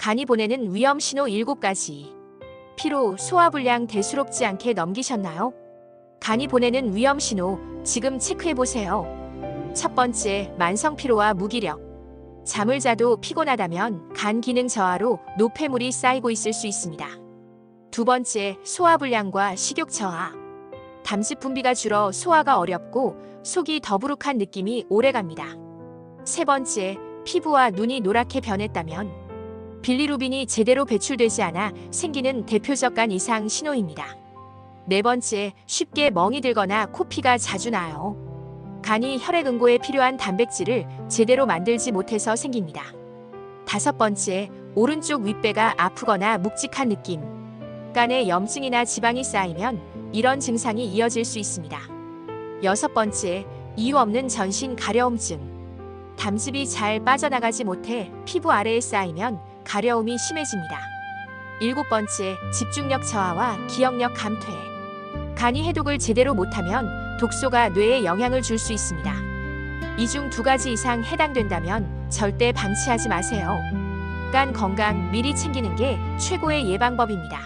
간이 보내는 위험 신호 7가지. 피로, 소화불량 대수롭지 않게 넘기셨나요? 간이 보내는 위험 신호 지금 체크해 보세요. 첫 번째, 만성 피로와 무기력. 잠을 자도 피곤하다면 간 기능 저하로 노폐물이 쌓이고 있을 수 있습니다. 두 번째, 소화불량과 식욕 저하. 담즙 분비가 줄어 소화가 어렵고 속이 더부룩한 느낌이 오래 갑니다. 세 번째, 피부와 눈이 노랗게 변했다면 빌리루빈이 제대로 배출되지 않아 생기는 대표적 간 이상 신호입니다. 네 번째, 쉽게 멍이 들거나 코피가 자주 나요. 간이 혈액 응고에 필요한 단백질을 제대로 만들지 못해서 생깁니다. 다섯 번째, 오른쪽 윗배가 아프거나 묵직한 느낌. 간에 염증이나 지방이 쌓이면 이런 증상이 이어질 수 있습니다. 여섯 번째, 이유 없는 전신 가려움증. 담즙이 잘 빠져나가지 못해 피부 아래에 쌓이면 가려움이 심해집니다. 일곱 번째, 집중력 저하와 기억력 감퇴. 간이 해독을 제대로 못하면 독소가 뇌에 영향을 줄 수 있습니다. 이 중 두 가지 이상 해당된다면 절대 방치하지 마세요. 간 건강 미리 챙기는 게 최고의 예방법입니다.